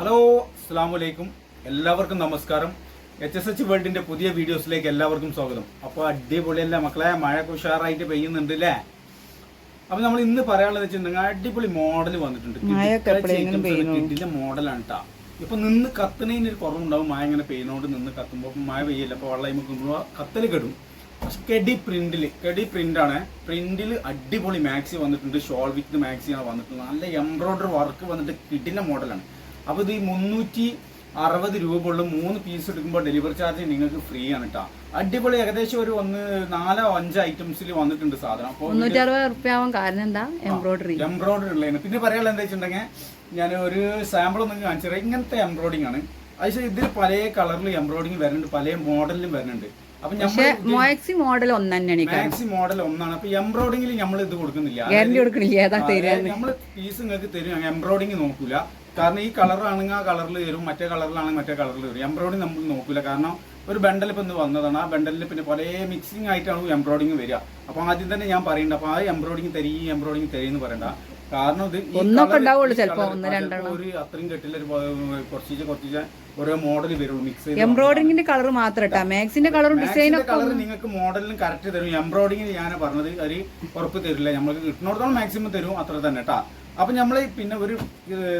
Hello അസ്സാം വലൈക്കും എല്ലാവർക്കും നമസ്കാരം. എച്ച് എസ് എച്ച് വേൾഡിന്റെ പുതിയ വീഡിയോസിലേക്ക് എല്ലാവർക്കും സ്വാഗതം. അപ്പോൾ അടിപൊളിയല്ല മക്കളെ? മഴ ഉഷാറായിട്ട് പെയ്യുന്നുണ്ട് അല്ലേ അപ്പൊ നമ്മൾ ഇന്ന് പറയാനുള്ളത് വെച്ചിട്ടുണ്ടെങ്കിൽ അടിപൊളി മോഡൽ വന്നിട്ടുണ്ട്. കിഡിന്റെ മോഡലാണ് കേട്ടോ ഇപ്പൊ നിന്ന് കത്തുന്നതിന് ഒരു കുറവുണ്ടാവും. മഴ ഇങ്ങനെ പെയ്യുന്നോണ്ട് നിന്ന് കത്തുമ്പോൾ മഴ പെയ്യില്ല? അപ്പൊ വെള്ളം മുക്കുമ്പോൾ കത്തൽ കെടും. പക്ഷെ കെടി പ്രിന്റിൽ കെടി പ്രിന്റ് ആണ്. പ്രിന്റിൽ അടിപൊളി മാക്സി വന്നിട്ടുണ്ട്. ഷോൾ വിത്ത് മാക്സി ആണ് വന്നിട്ടുണ്ട് നല്ല എംബ്രോയിഡറി വർക്ക് വന്നിട്ട് കിഡിന്റെ മോഡലാണ് അപ്പൊ ഇത് ഈ മുന്നൂറ്റി അറുപത് രൂപ ഉള്ള മൂന്ന് പീസ് എടുക്കുമ്പോൾ ഡെലിവറി ചാർജ് നിങ്ങൾക്ക് ഫ്രീ ആണ് കേട്ടോ അടിപൊളി ഏകദേശം ഒരു ഒന്ന് നാലോ അഞ്ചോ ഐറ്റംസിൽ വന്നിട്ടുണ്ട് സാധനം. അപ്പോൾ മുന്നൂറ്റി അറുപത് റുപ്യ കാരണം എന്താ? എംബ്രോയിഡറി എംബ്രോയിഡറി ഉള്ളതിന് പിന്നെ പറയാനുള്ള എന്താ വെച്ചിട്ടുണ്ടെങ്കിൽ ഞാൻ ഒരു സാമ്പിൾ ഒന്ന് കാണിച്ചു തരാം. ഇങ്ങനത്തെ എംബ്രോയിഡിംഗ് ആണ്. അത് ഇതിൽ പല കളറിൽ എംബ്രോയിഡിംഗ് വരുന്നുണ്ട് പല മോഡലിലും വരുന്നുണ്ട്. മോക്സി മോഡൽ മാക്സി മോഡൽ ഒന്നാണ്. അപ്പൊ എംബ്രോയിഡിംഗിൽ നമ്മൾ ഇത് കൊടുക്കുന്നില്ല. ഗ്യാരണ്ടി കൊടുക്കുന്നില്ല നമ്മൾ പീസ് നിങ്ങൾക്ക് തരും എംബ്രോയിഡിംഗ് നോക്കൂല. കാരണം ഈ കളർ ആണെങ്കിൽ ആ കളറിൽ വരും മറ്റേ കളറിലാണെങ്കിൽ മറ്റേ കളറിൽ വരും. എംബ്രോയിഡിംഗ് നമ്മൾ നോക്കില്ല കാരണം ഒരു ബണ്ടൽ ഇപ്പം ഇന്ന് വന്നതാണ്. ആ ബണ്ടലിൽ പിന്നെ പല മിക്സിംഗ് ആയിട്ടാണ് എംബ്രോയിഡിങ് വരിക. അപ്പൊ ആദ്യം തന്നെ ഞാൻ പറയണ്ട അപ്പൊ ആ എംബ്രോയിഡിങ് തരി ഈ തരി തരീന്ന് പറയണ്ട. കാരണം ഇത് ഒരു അത്രയും കെട്ടില്ല ഒരു കുറച്ച് കുറച്ച് ഓരോ മോഡൽ വരുള്ളൂ. മിക്സ് എംബ്രോയിഡിങ്ങിന്റെ കളർ മാത്രം മാക്സിന്റെ കളറും ഡിസൈനും കളർ നിങ്ങൾക്ക് മോഡലിന് കറക്റ്റ് തരും. എംബ്രോയിഡിങ്ങിന് ഞാൻ പറഞ്ഞത് ഒരു ഉറപ്പ് തരില്ല. നമ്മൾക്ക് കിട്ടുന്നിടത്തോളം മാക്സിമം തരും. അത്ര തന്നെ കേട്ടാ അപ്പൊ നമ്മൾ പിന്നെ ഒരു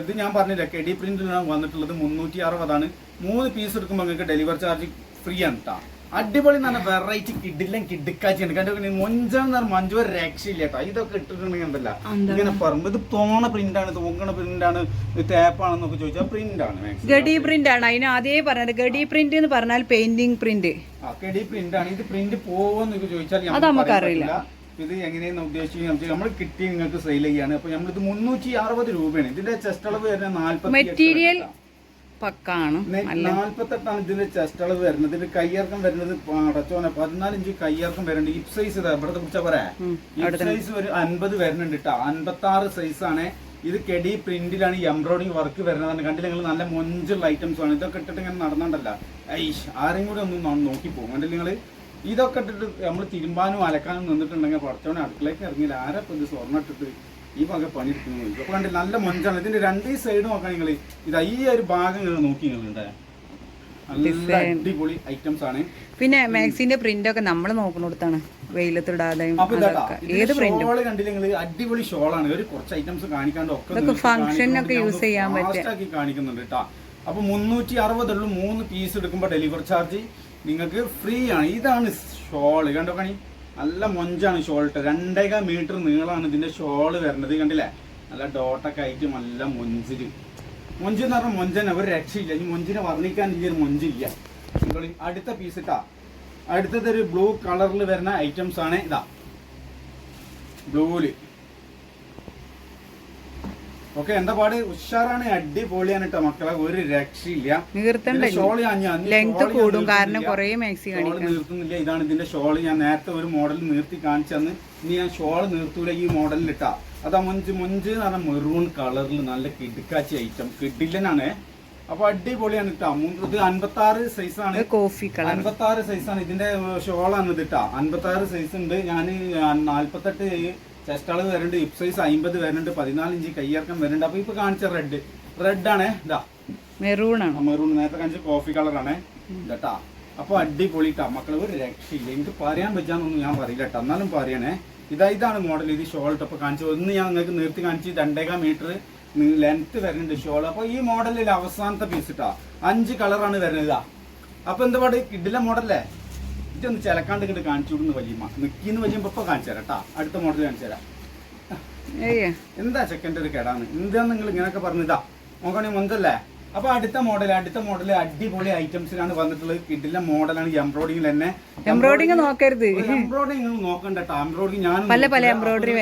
ഇത് ഞാൻ പറഞ്ഞില്ല കെ ഡി പ്രിന്റിലാണ് വന്നിട്ടുള്ളത് മുന്നൂറ്റി അറുപതാണ് മൂന്ന് പീസ് എടുക്കുമ്പോൾ നിങ്ങൾക്ക് ഡെലിവറി ചാർജ് ഫ്രീ ആണ് കേട്ടോ അടിപൊളി നല്ല വെറൈറ്റി കിഡിലും കിഡിക്കാച്ചിയാണ് കണ്ടു മൊഞ്ചെന്ന് പറഞ്ഞാൽ മഞ്ചു ഒരു രക്ഷയില്ല കേട്ടോ ഇതൊക്കെ ഇട്ടിട്ടുണ്ടെങ്കിൽ എന്തല്ല? ഇങ്ങനെ പറമ്പ് ഇത് തോണ പ്രിന്റ് ആണ് തോങ്ങണ പ്രിന്റ് ആണ് തേപ്പാണെന്നൊക്കെ ചോദിച്ചാൽ പ്രിന്റ് ആണ്. ഗഡി പ്രിന്റ് ആണ്. അതിന് അതേ പറഞ്ഞത് ഗഡി പ്രിന്റ് എന്ന് പറഞ്ഞാൽ പെയിന്റിംഗ് പ്രിന്റ് ആ, കെടി പ്രിന്റ് ആണ്. ഇത് പ്രിന്റ് പോവെന്നൊക്കെ ചോദിച്ചാൽ അത്. ഇത് എങ്ങനെയെന്ന് ഉദ്ദേശിച്ചു നമ്മൾ കിട്ടി നിങ്ങൾക്ക് സെയിൽ ചെയ്യാണ്. അപ്പൊ നമ്മളിത് മുന്നൂറ്റി അറുപത് രൂപയാണ്. ഇതിന്റെ ചെസ്റ്റ് അളവ് വരുന്നത് നാല്പത്തി മെറ്റീരിയൽ പക്കാണ്. നാല്പത്തെട്ടാണ് ഇതിന്റെ ചെസ്റ്റ് അളവ് വരുന്നത്. ഇതിന്റെ കയ്യിറക്കം വരുന്നത് അടച്ചോന പതിനാല് ഇഞ്ച് കയ്യിറക്കം വരുന്നുണ്ട്. ഇപ്പ് സൈസ് ഇതാ. ഇവിടുത്തെ പിടിച്ച പറയാ. ഹിപ് സൈസ് ഒരു അൻപത് വരുന്നുണ്ട് കേട്ടോ അൻപത്തി ആറ് സൈസ് ആണ്. ഇത് കെടി പ്രിന്റിലാണ് ഈ എംബ്രോയിഡിംഗ് വർക്ക് വരുന്നത്. കണ്ടില്ല നിങ്ങൾ നല്ല മൊഞ്ചുള്ള ഐറ്റംസ് ആണ്. ഇതൊക്കെ ഇട്ടിട്ട് ഇങ്ങനെ നടന്നുണ്ടല്ല. ഐഷ് ആരെയും കൂടെ ഒന്ന് നോക്കി പോകും കണ്ടില്ല നിങ്ങൾ ഇതൊക്കെ ഇട്ടിട്ട് നമ്മൾ തിരുമ്പാനും അലക്കാനും നിന്നിട്ടുണ്ടെങ്കിൽ കുറച്ചോടെ അടുക്കളയ്ക്ക് ഇറങ്ങിയില്ല. ആരെ ഇത് സ്വർണം ഇട്ടിട്ട് ഈ വക പണിയെടുക്കുന്നു ഇതൊക്കെ കണ്ടില്ല നല്ല മൊഞ്ചാണ്. ഇതിന്റെ രണ്ട് സൈഡ് നോക്കാൻ നിങ്ങൾ ഇത് ഈ ഒരു ഭാഗം നിങ്ങൾ നോക്കി നിങ്ങളുണ്ട് നല്ല അടിപൊളി ഐറ്റംസ് ആണ്. പിന്നെ മാക്സിന്റെ പ്രിന്റ് ഒക്കെ നമ്മൾ നോക്കുന്നിടത്താണ് വെയിലത്തിടാതെ ഏത് പ്രിന്റും ഷോൾ കണ്ടില്ല നിങ്ങൾ അടിപൊളി ഷോളാണ് ഒരു കുറച്ച് ഐറ്റംസ് കാണിക്കാണ്ട് ഒക്കെ ഒക്കെ ഞാൻ ചെയ്യാൻ പറ്റും കാണിക്കുന്നുണ്ട് കേട്ടോ അപ്പൊ മുന്നൂറ്റി അറുപതുള്ളൂ മൂന്ന് പീസ് എടുക്കുമ്പോൾ ഡെലിവറി ചാർജ് നിങ്ങൾക്ക് ഫ്രീ ആണ്. ഇതാണ് ഷോൾ കണ്ടോ കണി? നല്ല മൊഞ്ചാണ് ഷോൾ ഇട്ട്. രണ്ടേക മീറ്റർ നീളമാണ് ഇതിന്റെ ഷോൾ വരുന്നത് കണ്ടില്ലേ? നല്ല ഡോട്ടൊക്കെ ആയിട്ട് നല്ല മൊഞ്ചിൽ. മൊഞ്ച് എന്ന് പറഞ്ഞാൽ മൊഞ്ചനെ ഒരു രക്ഷയില്ല. ഈ മൊഞ്ചിനെ വർണിക്കാൻ ഇനി ഒരു മൊഞ്ചില്ല. അടുത്ത പീസ് ഇട്ടാ. അടുത്തത് ഒരു ബ്ലൂ കളറിൽ വരുന്ന ഐറ്റംസ് ആണ് ഇതാ. ബ്ലൂൽ ഓക്കെ എന്താ പാട്? ഉഷാറാണ് അടിപൊളിയാണ് കേട്ടോ മക്കളെ. ഒരു രക്ഷയില്ല. ലെങ്ത് കൂടും. കാരണം നിർത്തുന്നില്ല. കുറേ മാക്സി ഷോൾ കാണിക്കണം. നിർത്തുന്നില്ല. ഇതാണ് ഇതിന്റെ ഷോൾ. ഞാൻ നേരത്തെ ഒരു മോഡൽ നിർത്തി കാണിച്ചു തന്ന്. ഇനി ഞാൻ ഷോൾ നിർത്തൂല ഈ മോഡലിൽ ഇട്ടാ അതാ മൊഞ്ച് മൊഞ്ച് എന്ന് പറഞ്ഞാൽ മെറൂൺ കളറിൽ നല്ല കിടുക്കാച്ചി ഐറ്റം കിഡില്ലനാണ് അപ്പൊ അടിപൊളിയാണ് ഇട്ടാ ഇത് അൻപത്തി ആറ് സൈസാണ് കോഫി കളർ അൻപത്തി ആറ് സൈസാണ് ഇതിന്റെ ഷോളാണ് ഇത് ഇട്ടാ അൻപത്തി ആറ് സൈസ് ഉണ്ട് ഞാൻ നാല്പത്തെട്ട് ചെസ്റ്റ് അളവ് വരുന്നുണ്ട്. ഹിപ് സൈസ് അമ്പത് വരുന്നുണ്ട്. പതിനാല് ഇഞ്ച് കയ്യിറക്കം വരുന്നുണ്ട്. അപ്പൊ ഇപ്പൊ കാണിച്ച റെഡ് റെഡ് ആണ്. ഇതാ. മെറൂൺ ആണ്. മെറൂൺ നേരത്തെ കാണിച്ച കോഫി കളറാണ് കേട്ടാ അപ്പൊ അടിപൊളിട്ടാ. മക്കളെ ഒരു രക്ഷയില്ല. എനിക്ക് പറയാൻ പറ്റാന്നൊന്നും ഞാൻ പറയില്ല കേട്ടോ എന്നാലും പറയണേ. ഇതാ ഇതാണ് മോഡൽ ഇത് ഷോൾട്ട് അപ്പൊ കാണിച്ചു ഒന്ന് ഞാൻ നിങ്ങൾക്ക് നിർത്തി കാണിച്ച് രണ്ടേകാൽ മീറ്റർ ലെങ്ത് വരുന്നുണ്ട് ഷോൾ അപ്പൊ ഈ മോഡലിൽ അവസാനത്തെ പീസ് ഇട്ടാ അഞ്ച് കളറാണ് വരുന്നത്. ഇതാ. അപ്പൊ എന്താ പാട്? കിഡിലെ മോഡലേ ഇതൊന്ന് ചിലക്കാണ്ട് ഇങ്ങോട്ട് കാണിച്ചു കൊടുന്ന് വലിയമ്മ. നിക്കിന്ന് വലിയ ഇപ്പൊ കാണിച്ചു തരാം കേട്ടാ അടുത്ത മോഡൽ കാണിച്ചു തരാം. എന്താ ചെക്കന്റെ ഒരു കേടാണ് എന്താ നിങ്ങൾ ഇങ്ങനെയൊക്കെ പറഞ്ഞിതാ നോക്കണേ മുന്തല്ലേ? അപ്പൊ അടുത്ത മോഡൽ അടുത്ത മോഡൽ അടിപൊളി ഐറ്റംസിലാണ് വന്നിട്ടുള്ളത്. കിഡിലെ മോഡലാണ് എംബ്രോയിഡിംഗ് തന്നെ. എംബ്രോയിഡിംഗ് നോക്കരുത്. എംബ്രോയിഡിംഗ് നോക്കണ്ട എംബ്രോയിഡിംഗ് ഞാൻ പല പല എംബ്രോയിഡറി.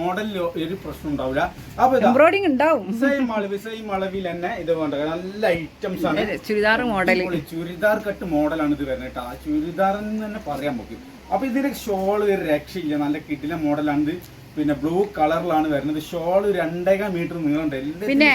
മോഡലിൽ ഒരു പ്രശ്നം ഉണ്ടാവില്ല. അപ്പൊ എംബ്രോയിഡിംഗ് ഉണ്ടാവും. സെയിം അളവ് സെയിം അളവിൽ തന്നെ ഇത് വേണ്ട. നല്ല ഐറ്റംസ് ആണ്. ചുരിദാർ മോഡൽ ചുരിദാർ കട്ട് മോഡലാണ് ഇത് വരുന്നത് കേട്ടോ. ആ ചുരിദാർ എന്ന് തന്നെ പറയാൻ പറ്റും. അപ്പൊ ഇതിന്റെ ഷോൾ ഒരു രക്ഷയില്ല. നല്ല കിഡിലെ മോഡലാണ് ഇത്. പിന്നെ ബ്ലൂ കളറിലാണ് വരുന്നത്. ഷോൾ രണ്ടേകാൽ മീറ്റർ നീളമുണ്ട്. പിന്നെ.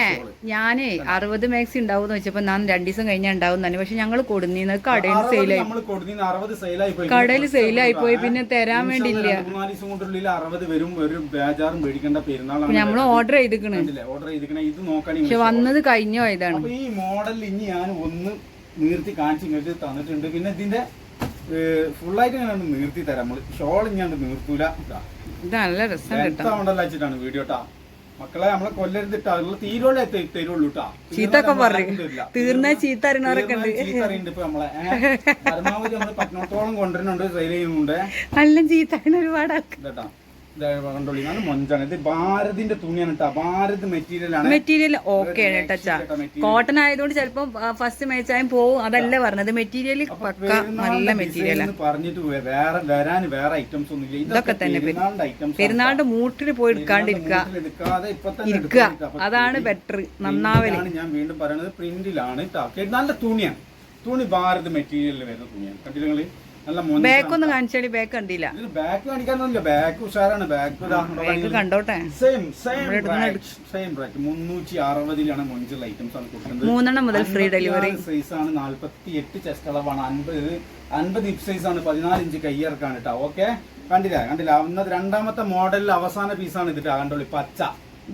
ഞാനേ അറുപത് മാക്സി ഉണ്ടാവും എന്ന് വെച്ചപ്പോ ഞാൻ രണ്ടു ദിവസം കഴിഞ്ഞാൽ ഉണ്ടാവും തന്നെ പക്ഷെ ഞങ്ങൾ കൊടുന്നു കടയിൽ സെയിലായി കടയിൽ സെയിലായി പോയി. പിന്നെ തരാൻ വേണ്ടിയില്ല. രണ്ട് മൂന്നാൽ ദിവസം കൊണ്ടുള്ളിൽ അറുപത് വരും. ഒരു ബേജാറും മേടിക്കേണ്ട പെരുന്നാളാണ്. നമ്മൾ ഓർഡർ ചെയ്തിക്കണ്. ഓർഡർ ചെയ്തിരിക്കണേ ഇത് നോക്കുകയാണെങ്കിൽ പക്ഷെ വന്നത് കഴിഞ്ഞോ ഇതാണ് ഈ മോഡൽ ഇനി ഞാൻ ഒന്ന് നീർത്തി കാണിച്ചു ഇങ്ങോട്ട് തന്നിട്ടുണ്ട്. പിന്നെ ഇതിന്റെ ഫുള്ളായിട്ട് ഞാൻ നീർത്തി തരാം. ഷോൾ ഞാൻ നീർത്തൂല. ഇതാ. ഇത് നല്ല രസം കേട്ടോ. വീഡിയോ മക്കളെ നമ്മളെ കൊല്ലരുതിട്ടാ തീരുവല്ലേ തരുള്ളൂ ചീത്തൊക്കെ പറയും. തീർന്ന ചീത്ത അറിയണവരൊക്കെ? പരമാവധി നമ്മൾ പട്ടണത്തോളം കൊണ്ടുവരുന്നുണ്ട് സെയിൽ ചെയ്യുന്നുണ്ട്. നല്ല ചീത്ത ഒരുപാട് ആൾക്ക് ഇതാ കണ്ടോളി നല്ല മൊഞ്ചാണ്. ഇത് ഭാരതിന്റെ തുണിയാണ് കേട്ടോ ഭാരത് മെറ്റീരിയൽ ആണ്. മെറ്റീരിയൽ ഓക്കെ ആണ് കേട്ടോ കോട്ടൺ ആയതുകൊണ്ട് ചിലപ്പോ ഫസ്റ്റ് മേച്ചായും പോവും. അതല്ലേ പറഞ്ഞത്? മെറ്റീരിയൽ പക്ക നല്ല മെറ്റീരിയൽ പറഞ്ഞിട്ട് വേറെ വരാൻ വേറെ ഐറ്റംസ് ഒന്നും ഇല്ല. ഇതൊക്കെ തന്നെ പെരു- പെരുന്നാളിന്റെ മൂട്ടിൽ പോയി എടുക്കാണ്ടിരിക്കുക. ഇരിക്കുക. അതാണ് ബെറ്റർ നന്നാവൽ. ഞാൻ വീണ്ടും പറയുന്നത് പ്രിന്റിലാണ് കേട്ടോ നല്ല തുണിയാണ്. തുണി ഭാരത് മെറ്റീരിയലിൽ വരുന്ന തുണിയാണ്. കണ്ടില്ല ബാക്ക് ഒന്ന് കാണിച്ചാടി ബാക്ക് കണ്ടില്ല. ബാക്ക് കാണിക്കാനൊന്നുമില്ല. ബാക്ക് ഉഷാറാണ്. ബാക്ക് ബാക്ക് കണ്ടോട്ടെ. സെയിം സെയിം സെയിം റേറ്റ് മുന്നൂറ്റി അറുപതിലാണ് മൊഞ്ചുള്ള ഐറ്റംസ് ആണ് കൊടുക്കുന്നത്. മൂന്നെണ്ണം മുതൽ ഫ്രീ ഡെലിവറി സൈസ് ആണ്. നാല്പത്തി എട്ട് ചെസ്റ്റ് അളവാണ്. അൻപത് അൻപത് ഇപ് സൈസ് ആണ്. പതിനാല് ഇഞ്ച് കയ്യിറക്കാണ് കേട്ടോ. ഓക്കെ കണ്ടില്ല കണ്ടില്ല. അന്നത് രണ്ടാമത്തെ മോഡലിൽ അവസാന പീസാണ് ഇത് ഇതിട്ട് കണ്ടോളി പച്ച.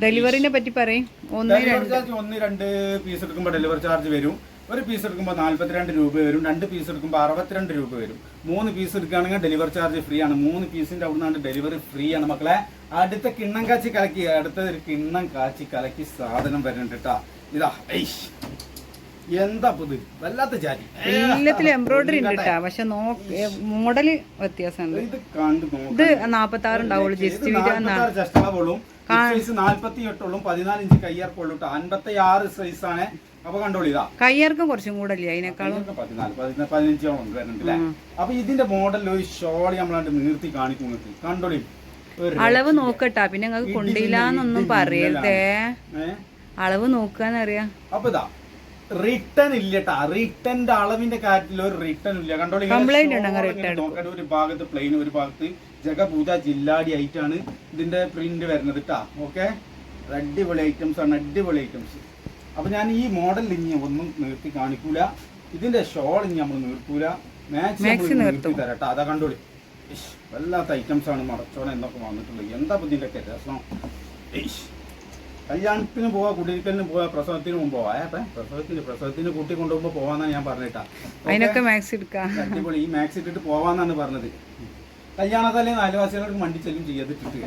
ഡെലിവറിനെ പറ്റി പറയും. ഒന്ന് രണ്ട്. പീസ് എടുക്കുമ്പോൾ ഡെലിവറി ചാർജ് വരും. ഒരു പീസ് എടുക്കുമ്പോൾ നാൽപ്പത്തിരണ്ട് രൂപ വരും രണ്ട് പീസ് എടുക്കുമ്പോൾ അറുപത്തിരണ്ട് രൂപ വരും. മൂന്ന് പീസ് എടുക്കുകയാണെങ്കിൽ ഡെലിവറി ചാർജ് ഫ്രീ ആണ്. മൂന്ന് പീസിന്റെ അവിടെ നിന്നാണ് ഡെലിവറി ഫ്രീ ആണ്. മക്കളെ അടുത്ത കിണ്ണം കാച്ചി കലക്കി അടുത്ത ഒരു കിണ്ണം കാച്ചി കലക്കി സാധനം വരുന്നുണ്ട് കേട്ടോ ഇതാ എന്താ പുത് വല്ലാത്ത ജാതി. എല്ലാത്തിലും എംബ്രോയിഡറി ഉണ്ട് കേട്ടാ പക്ഷെ മോഡൽ വ്യത്യാസമുണ്ട്. ഇത് കണ്ടു. ഇത് നാപ്പത്തി ആറ് ഉണ്ടാവുള്ളൂ ജസ്റ്റ് ഇത്. ഈ സൈസ് നാല്പത്തി എട്ടോളും പതിനാല് ഇഞ്ച് കയ്യർക്കുള്ളൂ അൻപത്തി ആറ് സൈസ് ആണ്. അപ്പൊ കണ്ടോളി ഇതാ. കയ്യർക്കം കുറച്ചും കൂടല്ലേ അല്ലേ അതിനേക്കാളും പതിനാല് പതിനഞ്ചോളം വരുന്നുണ്ടല്ലേ അപ്പൊ ഇതിന്റെ മോഡലിൽ ഒരു ഷോൾ നമ്മളാണ്ട് നീർത്തി കാണിക്കും കണ്ടോളി അളവ് നോക്കട്ടാ. പിന്നെ നിങ്ങൾക്ക് കൊണ്ടില്ലാന്നൊന്നും പറയരുതേ? അളവ് നോക്കാന്നറിയാ. അപ്പൊ ഇതാ റിട്ടേൺ ഇല്ല റിട്ടേണിന്റെ അളവിന്റെ കാര്യത്തിൽ ഒരു റിട്ടേൺ ഇല്ല. കണ്ടോളി നോക്കട്ടെ ഒരു ഭാഗത്ത് പ്ലെയിൻ ഒരു ഭാഗത്ത് ജഗപൂജ ജില്ലാടി ആയിട്ടാണ് ഇതിന്റെ പ്രിന്റ് വരുന്നത് കേട്ടാ ഓക്കെ അടിപൊളി ഐറ്റംസ് ആണ് അടിപൊളി ഐറ്റംസ് അപ്പൊ ഞാൻ ഈ മോഡൽ ഇനി ഒന്നും നിർത്തി കാണിക്കൂല. ഇതിന്റെ ഷോൾ ഇനി നമ്മൾ നിർത്തൂല. മാക്സി Maxi നിർത്തി നിർത്തും. ട്ടാ അതാ കണ്ടോളി. വല്ലാത്ത ഐറ്റംസ് ആണ് മടച്ചോണ എന്നൊക്കെ വന്നിട്ടുള്ളത് എന്താ ഇതിന്റെ രസം. കല്യാണത്തിന് പോവാ കുടിയിരിക്കലിന് പോവാ പ്രസവത്തിന് മുമ്പ് പോവാ. ഏട്ടെ പ്രസവത്തിന് പ്രസവത്തിന് കൂട്ടി കൊണ്ടുപോകുമ്പോ പോവാന്നാണ് ഞാൻ പറഞ്ഞിട്ടാ. അതിനൊക്കെ മാക്സ് എടുക്കാം. അടിപൊളി. ഈ മാക്സ് ഇട്ടിട്ട് പോവാന്നാണ് പറഞ്ഞത്. കല്യാണത്തല്ലേ അയൽവാസികൾക്ക് മണ്ടി ചെല്ലും ചെയ്തിട്ടിട്ട്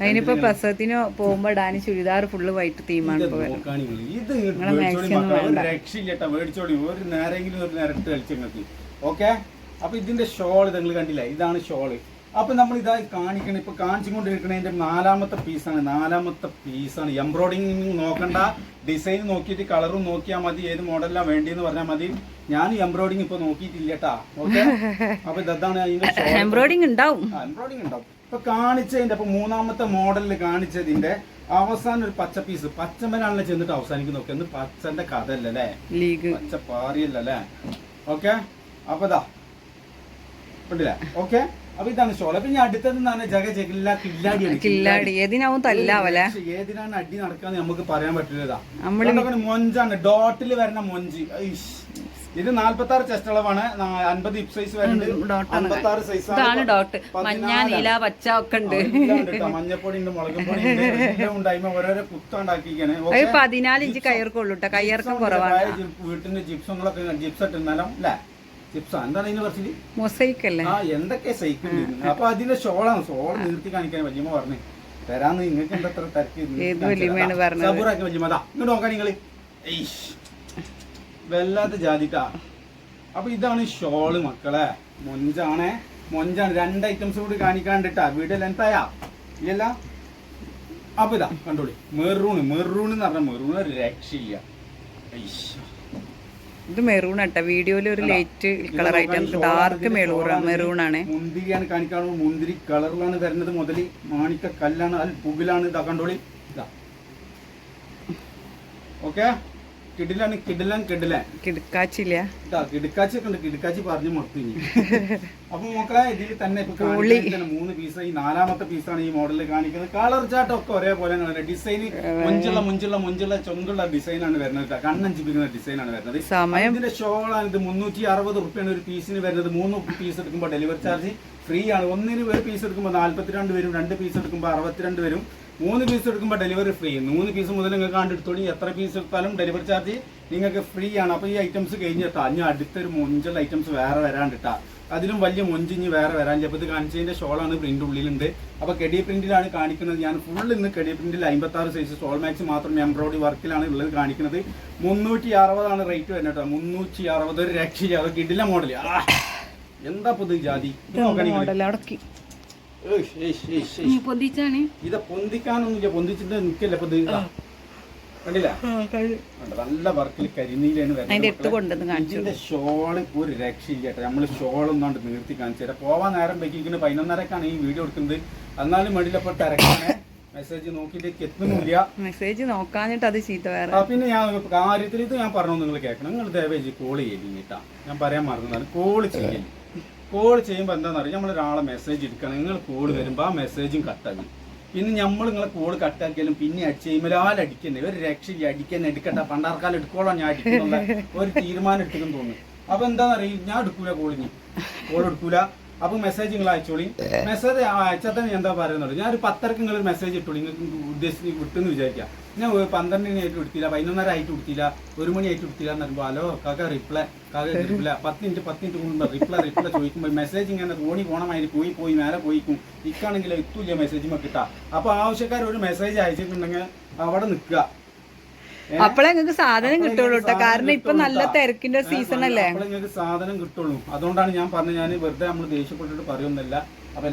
അതിനിപ്പോ പ്രസവത്തിന് പോകുമ്പോ ഡാനി ചുരിദാർ ഫുള്ള് വൈറ്റ് തീമാണ് ഇത്. ഇത് മേടിച്ചോളി. ഒരു. രക്ഷയില്ലട്ടാ നേരെങ്കിലും ഒരു നേരിട്ട് കളിച്ചു നിങ്ങൾക്ക് ഓക്കെ? അപ്പൊ ഇതിന്റെ ഷോൾ നിങ്ങൾ കണ്ടില്ല? ഇതാണ് ഷോൾ. അപ്പൊ നമ്മൾ ഇതായി കാണിക്കണം ഇപ്പൊ കാണിച്ചുകൊണ്ടിരിക്കണതിന്റെ നാലാമത്തെ പീസാണ് നാലാമത്തെ പീസാണ് എംബ്രോയിഡിങ് നോക്കണ്ട. ഡിസൈൻ നോക്കിയിട്ട് കളറും നോക്കിയാൽ മതി. ഏത് മോഡലാണ് വേണ്ടിയെന്ന് പറഞ്ഞാൽ മതി. ഞാൻ എംബ്രോയിഡിങ് ഇപ്പൊ നോക്കിയിട്ടില്ലട്ടാ. ഓക്കെ? അപ്പൊ ഇതാണ് അതിന്റെ ഷോൾ എംബ്രോയിഡിങ് ഉണ്ടാവും എംബ്രോയിഡിങ് ഉണ്ടാവും. ഇപ്പൊ കാണിച്ചതിന്റെ ഇപ്പൊ മൂന്നാമത്തെ മോഡലിൽ കാണിച്ചതിന്റെ അവസാന ഒരു പച്ച പീസ് പച്ചമ്മനാണല്ലോ ചെന്നിട്ട് അവസാനിക്കും നോക്കുക എന്ന് പച്ചന്റെ കഥ അല്ലല്ലേ പച്ച പാറിയല്ലേ ഓക്കെ? അപ്പൊ ഇതാ. കണ്ടില്ലേ? ഓക്കെ? അപ്പൊ ഇതാണ് ഷോൾ. അപ്പൊ ഇനി അടുത്തത് തന്നെ ജഗ ജഗില്ല കില്ലാടിയാണ് കില്ലാടി. ഏതിനാവും തല്ലാവല്ലേ ഏതിനാണ് അടി നടക്കാന്ന് നമുക്ക് പറയാൻ പറ്റില്ലതാ. നമ്മൾ മൊഞ്ചാണ്. ഡോട്ടിൽ വരുന്ന മൊഞ്ച്. ഇത് നാല്പത്തി ആറ് ചെസ്റ്റ് അളവാണ് അൻപത് ഇപ് സൈസ് അമ്പത്തി ആറ് സൈസ് ഇതാണ് ഡോട്ട്. മഞ്ഞ നീല പച്ച ഒക്കെ ഉണ്ട്. മഞ്ഞപ്പൊടി ഉണ്ട് മുളകും പൊടി ഉണ്ട് എല്ലാം ഉണ്ട് അതിന് ഓരോരോ കുത്തുണ്ടാക്കിക്കാണ് അത് പതിനാല് ഇഞ്ച് കയർക്കുള്ളൂ കേട്ടോ കയ്യർക്കം കുറവാണ്. വീട്ടിന്റെ ജിപ്സും ജിപ്സ് ഇട്ടുന്നാലും അല്ലേ എന്താണ് മൊസൈക്ക് അല്ലേ ആ എന്തൊക്കെ സൈക്കിൾ അപ്പൊ അതിന്റെ ഷോളാണ്. ഷോൾ നിർത്തി കാണിക്കാൻ വല്യമ്മ പറഞ്ഞു. തരാന്ന് നിങ്ങൾക്ക് എന്താ അത്ര തിരക്ക്? ഏത് വല്യമ്മയാണ് പറഞ്ഞത്? സബൂറാക്കി വല്യമ്മ. അതാ ഇങ്ങോട്ട് നോക്കാൻ നിങ്ങൾ ഏയ്ഷ്. വല്ലാത്ത ജാതിട്ടാ. അപ്പൊ ഇതാണ് ഷോൾ മക്കളെ. മൊഞ്ചാണേ. മൊഞ്ചാണ്. രണ്ട് ഐറ്റംസ് കൂടി കാണിക്കാണ്ടിട്ടാ. വീട് ലെങ്തായാ ഇല്ല അപ്പൊ ഇതാ കണ്ടോളി. മെറൂണ് മെറൂൺ എന്ന് പറഞ്ഞ മെറൂണ് രക്ഷയില്ല. ഇത് മെറൂൺ ആട്ടോ. വീഡിയോയിൽ ഒരു ലൈറ്റ് കളർ നമുക്ക് ഡാർക്ക് മെറൂൺ ആണ് മുന്തിരിയാണ് കാണിക്കാണോ മുന്തിരി കളറിലാണ് വരുന്നത്. മുതൽ മാണിക്ക കല്ലാണ് അൽ പുകിലാണ്. ഇതാ കണ്ടോളി. ഇതാ. ഓക്കെ കിടിലാണ് കിടിലൻ കിടിലൻ. കിടക്കാച്ചില്ല. കിടക്കാച്ചി ഒക്കെ ഉണ്ട് കിടക്കാച്ചി പറഞ്ഞു ഇനി. അപ്പൊ മക്കളെ ഇതിൽ തന്നെ ഇപ്പൊ മൂന്ന് പീസ് ഈ നാലാമത്തെ പീസാണ് ഈ മോഡലിൽ കാണിക്കുന്നത്. കളർ ചാട്ടം ഒക്കെ ഒരേപോലെ ഡിസൈൻ മുഞ്ചുള്ള മുഞ്ചുള്ള മുഞ്ചുള്ള ചൊങ്കുള്ള ഡിസൈനാണ് വരുന്നത്. കണ്ണഞ്ചിപ്പിക്കുന്ന ഡിസൈനാണ് വരുന്നത്. ഇതിന്റെ ഷോളാണ് ഇത്. മുന്നൂറ്റി അറുപത് റുപ്യാണ് ഒരു പീസിന് വരുന്നത്. മൂന്ന് പീസ് എടുക്കുമ്പോൾ ഡെലിവറി ചാർജ് ഫ്രീ ആണ്. ഒന്നിന് ഒരു പീസ് എടുക്കുമ്പോൾ നാല്പത്തിരണ്ട് വരും. രണ്ട് പീസ് എടുക്കുമ്പോൾ അറുപത്തിരണ്ട് വരും. മൂന്ന് പീസ് എടുക്കുമ്പോൾ ഡെലിവറി ഫ്രീ മൂന്ന് പീസ് മുതൽ നിങ്ങൾക്ക് കണ്ടെടുത്തോളി എത്ര പീസ് എടുത്താലും ഡെലിവറി ചാർജ് നിങ്ങൾക്ക് ഫ്രീ ആണ്. അപ്പോൾ ഈ ഐറ്റംസ് കഴിഞ്ഞിട്ടാ ഇനി അടുത്തൊരു മൊഞ്ചുള്ള ഐറ്റംസ് വേറെ വരാണ്ടിട്ടാ അതിലും വലിയ മൊഞ്ചിഞ്ഞ് വേറെ വരാൻ ചിലപ്പോൾ ഇത് കാണിച്ചതിന്റെ ഷോളാണ് പ്രിന്റ് ഉള്ളിലുണ്ട്. അപ്പോൾ കെടി പ്രിന്റിലാണ് കാണിക്കുന്നത്. ഞാൻ ഫുൾ ഇന്ന് കെടി പ്രിന്റിൽ അമ്പത്തി ആറ് സൈസ് ഷോൾ മാക്സ് മാത്രം എംബ്രോയിഡറി വർക്കിലാണ് ഉള്ളത് കാണിക്കുന്നത്. മുന്നൂറ്റി അറുപതാണ് റേറ്റ് വരുന്നത് കേട്ടോ. മുന്നൂറ്റി അറുപത് ഒരു രക്ഷ അത് കിടില മോഡൽ എന്താ പുതിയ ജാതി? ഇത് പൊന്തിച്ചാണ്? ഇത് പൊന്തിക്കാനൊന്നുമില്ല പൊന്തിച്ചിട്ട് നിൽക്കില്ല ഇപ്പൊ ഇത്? ഇതാ. കണ്ടില്ല? കണ്ടോ? നല്ല വർക്കിൽ കരിനീലാണ് ഇതിന്റെ ഷോൾ ഒരു രക്ഷയില്ല കേട്ടോ. നമ്മൾ ഷോളൊന്നാണ്ട് നീർത്തി കാണിച്ചു തരാം. പോവാൻ നേരം വെക്കിക്കുന്ന പതിനൊന്നരക്കാണ് ഈ വീഡിയോ എടുക്കുന്നത്. എന്നാലും മടിയിലപ്പോൾ തിരക്കാണ്. മെസ്സേജ് നോക്കിയിട്ടേക്ക് എത്തുന്നില്ല മെസ്സേജ് നോക്കാഞ്ഞിട്ട് അത് ചീത്ത വേറെ. പിന്നെ ഞാൻ കാര്യത്തിൽ ഇത് ഞാൻ പറഞ്ഞു നിങ്ങൾ കേൾക്കണം. നിങ്ങൾ ദയവേജ് കോൾ ചെയ്യില്ല കേട്ടാ. ഞാൻ പറയാൻ മറന്നതാണ് കോൾ ചെയ്യില്ല കോൾ ചെയ്യുമ്പോൾ എന്താണെന്ന് അറിയാം നമ്മൾ ഒരാളെ മെസ്സേജ് എടുക്കണം. നിങ്ങൾ കോൾ വരുമ്പോൾ ആ മെസ്സേജും കട്ടാക്കി പിന്നെ നമ്മൾ നിങ്ങളെ കോൾ കട്ടാക്കിയാലും പിന്നെ അടിച്ച് കഴിയുമ്പോൾ അടിക്കണ്ടേ ഒരു രക്ഷയില്ല. അടിക്കാൻ എടുക്കട്ടെ. പണ്ടാർക്കാലം എടുക്കോളാം ഞാൻ അടിക്കുന്നുള്ള ഒരു തീരുമാനം എടുക്കുന്നു തോന്നുന്നു. അപ്പൊ എന്താണെന്ന് അറിയാം ഞാൻ എടുക്കൂല കോളിന് കോൾ എടുക്കൂല. അപ്പൊ മെസ്സേജ് നിങ്ങൾ അയച്ചോളി. മെസ്സേജ് അയച്ചാൽ തന്നെ എന്താ പറയുന്നത്? ഞാൻ ഒരു പത്തരക്ക് നിങ്ങൾ ഒരു മെസ്സേജ് ഇട്ടോളി. നിങ്ങൾക്ക് ഉദ്ദേശിച്ച് വിട്ടെന്ന് വിചാരിക്കാം. ഞാൻ പന്ത്രണ്ടിന് ആയിട്ട് കൊടുത്തില്ല പതിനൊന്നര ആയിട്ട് കൊടുത്തില്ല ഒരു മണിയായിട്ട് കൊടുത്തില്ല എന്ന് പറയുമ്പോൾ ഹലോ കാക്ക റിപ്ലൈ കാക്ക റിപ്ലൈ പത്ത് മിനിറ്റ് പത്ത് മിനിറ്റ് കൂടുമ്പോൾ റിപ്ലൈ റിപ്ലൈ ചോദിക്കുമ്പോൾ മെസ്സേജ് ഇങ്ങനെ തോണി പോണമായി പോയി പോയി മേലെ പോയിക്കും. ഇക്കാണെങ്കിൽ എത്തൂല്ല മെസ്സേജ് കിട്ടാം അപ്പൊ ആവശ്യക്കാർ ഒരു മെസ്സേജ് അയച്ചിട്ടുണ്ടെങ്കിൽ അവിടെ നിൽക്കുക. അപ്പളെ നിങ്ങൾക്ക് സാധനം കിട്ടുള്ളൂ കേട്ടോ കാരണം ഇപ്പൊ നല്ല തിരക്കിന്റെ സീസൺ അല്ലേ? നിങ്ങൾക്ക് സാധനം കിട്ടുള്ളൂ. അതുകൊണ്ടാണ് ഞാൻ പറഞ്ഞത് ഞാൻ വെറുതെ നമ്മൾ ദേഷ്യപ്പെട്ടിട്ട് പറയുന്നില്ല. അപ്പൊ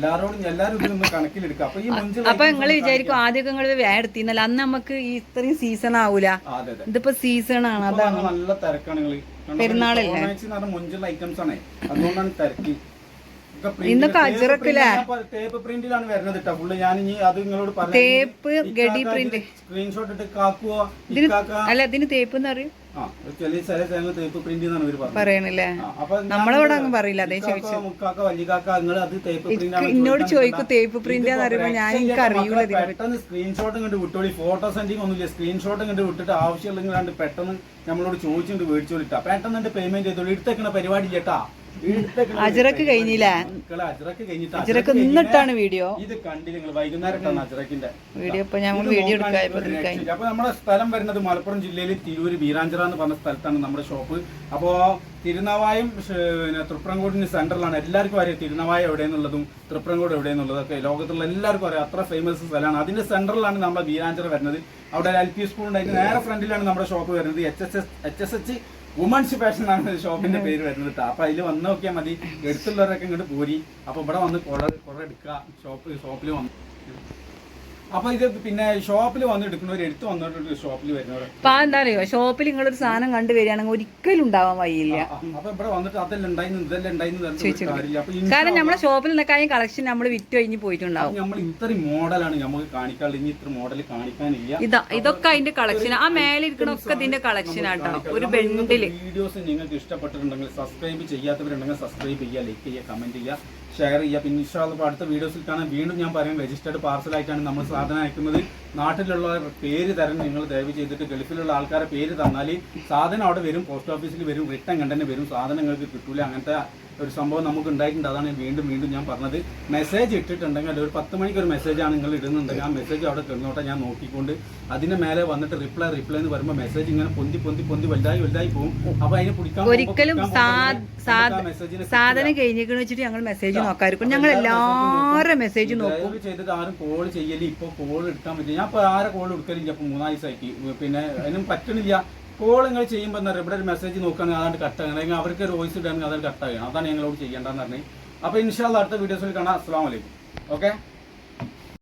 കണക്കിലെടുക്കുക. അപ്പൊ ഈ അപ്പൊ നിങ്ങൾ വിചാരിക്കും ആദ്യമൊക്കെ നിങ്ങൾ വേറെ എടുത്തിന്നല്ല അന്ന് നമുക്ക് ഇത്രയും സീസൺ ആവൂല. ഇതിപ്പോ സീസൺ ആണ് അതാണ്. നല്ല തിരക്കാണ് നിങ്ങൾ പെരുന്നാളല്ലേ? മുഞ്ചുള്ള ഐറ്റംസ് ആണ്. അതുകൊണ്ടാണ് തിരക്ക്. ഇന്നൊക്കെ tape അജ്രക്കില്ലേ? print ഞാൻ പ- tape പ്രിന്റിലാണ് വരുന്നത് കേട്ടോ ഫുള്ള് ഞാൻ ഇനി അത് നിങ്ങളോട് തേപ്പ് ഗഡി പ്രിന്റ് സ്ക്രീൻഷോട്ട് ഇട്ട് കാക്കുവോ അല്ല ഇതിന് തേപ്പ് എന്ന് പറയും. തേപ്പ് പറയണില്ലേ? നമ്മളവിടെ അങ്ങ് പറയില്ല അതേ ചോദിച്ചു തേപ്പ് എന്നോട് ചോദിക്കും. തേപ്പ് പ്രിന്റ് അറിയുമ്പോ ഞാൻ എനിക്ക് അറിയൂല പെട്ടെന്ന് സ്ക്രീൻഷോട്ട് ഇങ്ങോട്ട് വിട്ടോളി. ഫോട്ടോ സെൻഡിങ് ഒന്നുമില്ല. സ്ക്രീൻഷോട്ട് ഇങ്ങോട്ട് വിട്ടിട്ട് ആവശ്യമില്ലെങ്കിൽ പെട്ടെന്ന് നമ്മളോട് ചോദിച്ചിട്ട് മേടിച്ചോളിട്ടാ പെട്ടെന്ന് പേയ്മെന്റ് ചെയ്തോളൂ. എടുത്തേക്കണ പരിപാടി ചേട്ടാ അജ്രക്ക് കഴിഞ്ഞില്ലേ? അജറക്ക് നിന്നിട്ടാണ് വീഡിയോ. ഇത് കണ്ടില്ല നിങ്ങൾ വൈകുന്നേരം അജറക്കിന്റെ വീഡിയോ ഇപ്പൊ ഞങ്ങൾ വീഡിയോ എടുക്കാൻ. അപ്പൊ നമ്മുടെ സ്ഥലം വരുന്നത് മലപ്പുറം ജില്ലയിൽ തിരൂര് വീരാഞ്ചിറ എന്ന് പറഞ്ഞ സ്ഥലത്താണ് നമ്മുടെ ഷോപ്പ്. അപ്പോ തിരുനാവായും പിന്നെ തൃപ്രങ്കോടിന് സെന്ററിലാണ് എല്ലാവർക്കും അറിയാം തിരുനാവായ എവിടെയെന്നുള്ളതും തൃപ്രങ്കോട് എവിടെയെന്നുള്ളതൊക്കെ ലോകത്തുള്ള എല്ലാവർക്കും അറിയാം. അത്ര ഫേമസ് സ്ഥലമാണ്. അതിന്റെ സെന്ററിലാണ് നമ്മുടെ വീരാഞ്ചിറ വരുന്നത്. അവിടെ എൽ പി സ്കൂൾ ഉണ്ടായിട്ട് നേരെ ഫ്രണ്ടിലാണ് നമ്മുടെ ഷോപ്പ് വരുന്നത്. H S S H S H women's fashion എന്നാണ് ഷോപ്പിന്റെ പേര് വരുന്നത് കേട്ടോ അപ്പൊ അതിൽ വന്ന് നോക്കിയാൽ മതി. എടുത്തുള്ളവരൊക്കെ ഇങ്ങോട്ട് പോരി. അപ്പൊ ഇവിടെ വന്ന് കുറെ കുറെ എടുക്കുക. ഷോപ്പ് ഷോപ്പിൽ വന്ന് അപ്പൊ ഇത് പിന്നെ ഷോപ്പിൽ വന്ന് എടുക്കുന്നവർ എടുത്ത് വന്നിട്ട് ഷോപ്പിൽ വരുന്നവർ അപ്പൊ എന്താ അറിയോ ഷോപ്പിൽ നിങ്ങളൊരു സാധനം കണ്ടു വരികയാണെങ്കിൽ ഒരിക്കലും ഉണ്ടാവാൻ വഴിയില്ല. അപ്പൊ ഇവിടെ വന്നിട്ട് അതെല്ലാം ഉണ്ടായിരുന്നു ഇതെല്ലാം ഉണ്ടായിരുന്നു ഒരു കാരണം നമ്മളെ ഷോപ്പിൽ നിന്നൊക്കെ കളക്ഷൻ നമ്മൾ വിറ്റ് കഴിഞ്ഞ് പോയിട്ടുണ്ടാവും. നമ്മൾ ഇത്രയും മോഡലാണ് നമുക്ക് ഇനി ഇത്ര മോഡൽ കാണിക്കാനില്ല. ഇതാ ഇതൊക്കെ അതിന്റെ കളക്ഷൻ. ആ മേലെ ഇരിക്കണ ഒക്കെ ഇതിന്റെ കളക്ഷൻ ആട്ടോ. ഒരു ബെൻഡിൽ. വീഡിയോസ് നിങ്ങൾക്ക് ഇഷ്ടപ്പെട്ടിട്ടുണ്ടെങ്കിൽ സബ്സ്ക്രൈബ് ചെയ്യാത്തവരുണ്ടെങ്കിൽ സബ്സ്ക്രൈബ് ചെയ്യുക ലൈക്ക് ചെയ്യുക കമന്റ് ചെയ്യുക. ഷെയർ ചെയ്യുക. പിന്നെ ഇഷ്ടമുള്ള ഇപ്പോൾ അടുത്ത വീഡിയോസിൽ കാണാൻ വീണ്ടും ഞാൻ പറയും രജിസ്റ്റേർഡ് പാർസലായിട്ടാണ് നമ്മൾ സാധനം അയക്കുന്നത്. നാട്ടിലുള്ള പേര് തരാൻ നിങ്ങൾ ദയവ് ചെയ്തിട്ട് ഗൾഫിലുള്ള ആൾക്കാരെ പേര് തന്നാൽ സാധനം അവിടെ വരും പോസ്റ്റ് ഓഫീസിൽ വരും റിട്ടേൺ കണ്ടന്നെ വരും. സാധനങ്ങൾക്ക് കിട്ടൂല. അങ്ങനത്തെ ഒരു സംഭവം നമുക്ക് ഉണ്ടായിട്ടുണ്ട് അതാണ് വീണ്ടും വീണ്ടും ഞാൻ പറഞ്ഞത്. മെസ്സേജ് ഇട്ടിട്ടുണ്ടെങ്കിൽ ഒരു പത്ത് മണിക്ക് ഒരു മെസ്സേജാണ് നിങ്ങൾ ഇടുന്നുണ്ടെങ്കിൽ ആ മെസ്സേജ് അവിടെ കിടന്നോട്ടെ ഞാൻ നോക്കിക്കൊണ്ട് അതിന്റെ മേലെ വന്നിട്ട് റിപ്ലൈ റിപ്ലൈ എന്ന് പറയുമ്പോൾ മെസ്സേജ് ഇങ്ങനെ പൊന്തി പൊന്തി പൊന്തി വലുതായി വലുതായി പോകും. അപ്പൊ അതിനെ പിടിക്കാൻ ഒരിക്കലും സാധനം കഴിഞ്ഞേക്കണെന്ന് വെച്ചിട്ട് ഞങ്ങൾ മെസ്സേജ് നോക്കാതിരിക്കും. ഞങ്ങൾ എല്ലാവരും മെസ്സേജ് നോക്കും. ചെയ്തിട്ട് ആരും കോൾ ചെയ്യൽ. ഇപ്പൊ കോൾ എടുക്കാൻ പറ്റില്ല. ഞാൻ ഇപ്പൊ ആരെ കോൾ എടുക്കലില്ല? ഇപ്പൊ മൂന്നാൽ ദിവസമായിട്ട്. പിന്നെ അതിനും പറ്റണില്ല. കോൾ നിങ്ങൾ ചെയ്യുമ്പോൾ എന്താ ഇവിടെ ഒരു മെസ്സേജ് നോക്കുകയാണെങ്കിൽ അതാണ്ട് കട്ടാകണം അല്ലെങ്കിൽ അവർക്ക് ഒരു വോയിസ് ഇടുകയാണെങ്കിൽ അതാണ്ട് കട്ടാകണം അതാണ് ഞങ്ങളോട് ചെയ്യേണ്ടതെന്ന് പറഞ്ഞത് അപ്പോൾ ഇൻഷാല്ല അടുത്ത വീഡിയോസിൽ കാണാം. അസ്സാം വലൈക്കും ഓക്കെ